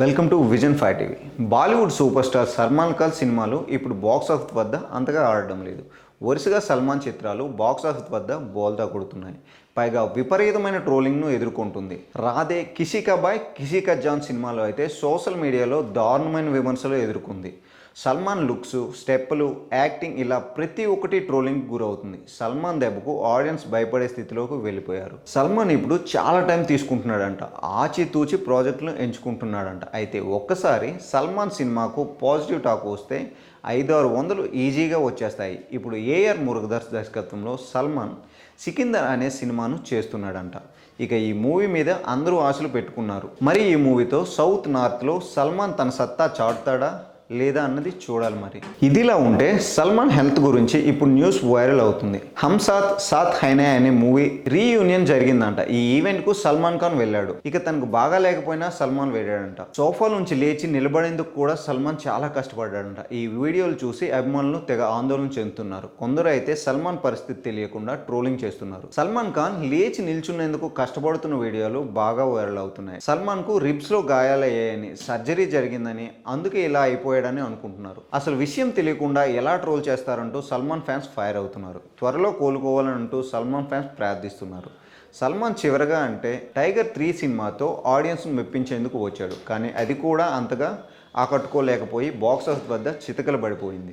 Welcome to Vision five TV. Bollywood super star Salman Khan సినిమాలు ఇప్పుడు box office వద్ద అంతగా ఆడడం లేదు. వరుసగా సల్మాన్ చిత్రాలు బాక్స్ ఆఫీస్ వద్ద బోల్తా కొడుతున్నాయి. పైగా విపరీతమైన ట్రోలింగ్ను ఎదుర్కొంటుంది. రాధే కిసి బాయ్ కిసి జాన్ సినిమాలో అయితే సోషల్ మీడియాలో దారుణమైన విమర్శలు ఎదుర్కొంది. సల్మాన్ లుక్స్ స్టెప్పులు యాక్టింగ్ ఇలా ప్రతి ఒక్కటి ట్రోలింగ్ గురవుతుంది. సల్మాన్ దెబ్బకు ఆడియన్స్ భయపడే స్థితిలోకి వెళ్ళిపోయారు. సల్మాన్ ఇప్పుడు చాలా టైం తీసుకుంటున్నాడంట. ఆచితూచి ప్రాజెక్టులు ఎంచుకుంటున్నాడంట. అయితే ఒక్కసారి సల్మాన్ సినిమాకు పాజిటివ్ టాక్ వస్తే ఐదు ఆరు వందలు ఈజీగా వచ్చేస్తాయి. ఇప్పుడు ఏఆర్ మురుగదర్శ్ దర్శకత్వంలో సల్మాన్ సికిందర్ అనే సినిమా సినిమాను చేస్తున్నాడంట. ఇక ఈ మూవీ మీద అందరూ ఆశలు పెట్టుకున్నారు. మరి ఈ మూవీతో సౌత్ నార్త్లో సల్మాన్ తన సత్తా చాటుతాడా? లేదా అన్నది చూడాలి మరి. ఇదిలా ఉంటే సల్మాన్ హెల్త్ గురించి ఇప్పుడు న్యూస్ వైరల్ అవుతుంది. హమ్ సాత్ సాత్ హైనే అనే మూవీ రీయూనియన్ జరిగిందంట. ఈ ఈవెంట్కు సల్మాన్ ఖాన్ వెళ్ళాడు. ఇక తనకు బాగా లేకపోయినా సల్మాన్ వెళ్ళాడంట. సోఫా నుంచి లేచి నిలబడేందుకు కూడా సల్మాన్ చాలా కష్టపడ్డాడంట. ఈ వీడియోలు చూసి అభిమానులు తెగ ఆందోళన చెందుతున్నారు. కొందరు అయితే సల్మాన్ పరిస్థితి తెలియకుండా ట్రోలింగ్ చేస్తున్నారు. సల్మాన్ ఖాన్ లేచి నిల్చున్నందుకు కష్టపడుతున్న వీడియోలు బాగా వైరల్ అవుతున్నాయి. సల్మాన్కు రిబ్స్లో గాయాలయ్యాయని సర్జరీ జరిగిందని అందుకే ఇలా అయిపోయాడని అనుకుంటున్నారు. అసలు విషయం తెలియకుండా ఎలా ట్రోల్ చేస్తారంటూ సల్మాన్ ఫ్యాన్స్ ఫైర్ అవుతున్నారు. త్వరలో కోలుకోవాలని అంటూ సల్మాన్ ఫ్యాన్స్ ప్రార్థిస్తున్నారు. సల్మాన్ చివరగా అంటే టైగర్ త్రీ సినిమాతో ఆడియన్స్ను మెప్పించేందుకు వచ్చాడు. కానీ అది కూడా అంతగా ఆకట్టుకోలేకపోయి బాక్స్ ఆఫీస్ వద్ద చితకలు పడిపోయింది.